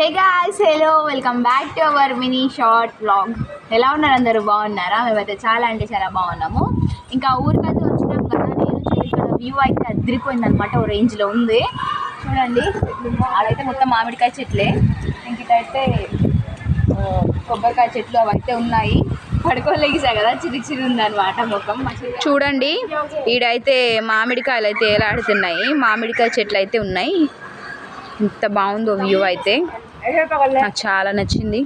Hey guys hello welcome back to our mini short vlog ఎలా ఉన్నారు అందరూ? బాగున్నారా? మేమైతే చాలా అంటే చాలా బాగున్నాము. ఇంకా ఊరికైతే వచ్చినాం కదా నేను ఇక్కడ వ్యూ అయితే అదిరిపోయింది అనమాట ఓ రేంజ్లో ఉంది. చూడండి అదైతే మొత్తం మామిడికాయ చెట్లే. ఇంక ఇటైతే కొబ్బరికాయ చెట్లు అవి అయితే ఉన్నాయి. పడుకోలేగిసా కదా చిరి చిరి ఉందన్నమాట ముఖం. చూడండి ఈడైతే మామిడికాయలు అయితే ఎలాడుతున్నాయి మామిడికాయ చెట్లు అయితే ఉన్నాయి. ఎంత బాగుందో వ్యూ అయితే. నాకు చాలా నచ్చింది.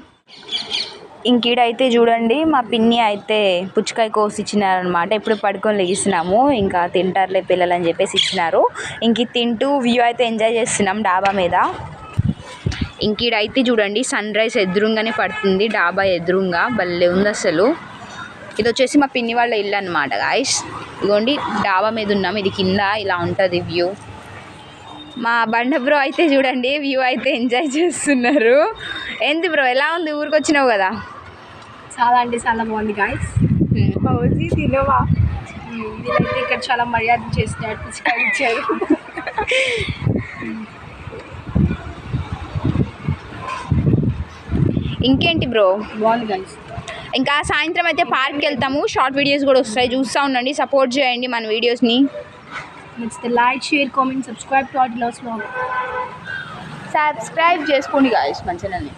ఇంకీడైతే చూడండి మా పిన్ని అయితే పుచ్చకాయ కోసి ఇచ్చినారనమాట ఇప్పుడు పడుకొని లెగిసినాము ఇంకా తింటారులే పిల్లలు అని చెప్పేసి ఇచ్చినారు. ఇంక తింటూ వ్యూ అయితే ఎంజాయ్ చేస్తున్నాం డాబా మీద. ఇంకీడైతే చూడండి సన్ రైజ్ ఎదురుగానే పడుతుంది డాబా ఎదురుగా. భలే ఉంది అసలు. ఇది వచ్చేసి మా పిన్ని వాళ్ళ ఇల్లు అనమాట గాయస్ ఇదిగోండి డాబా మీద ఉన్నాం ఇది కింద ఇలా ఉంటుంది వ్యూ. మా బండ బ్రో అయితే చూడండి వ్యూ అయితే ఎంజాయ్ చేస్తున్నారు. ఏంది బ్రో ఎలా ఉంది? ఊరికి వచ్చినావు కదా? చాలా అంటే చాలా బాగుంది గాయస్ తినవా? వీళ్ళైతే ఇక్కడ చాలా మర్యాద ఇచ్చారు. ఇంకేంటి బ్రో? బాగుంది గాయస్ ఇంకా సాయంత్రం అయితే పార్క్కి వెళ్తాము. షార్ట్ వీడియోస్ కూడా వస్తాయి. చూస్తూ ఉండండి సపోర్ట్ చేయండి మన వీడియోస్ని. The like share comment subscribe to our loss subscribe చేసుకోండి గాయస్ మంచిగానే.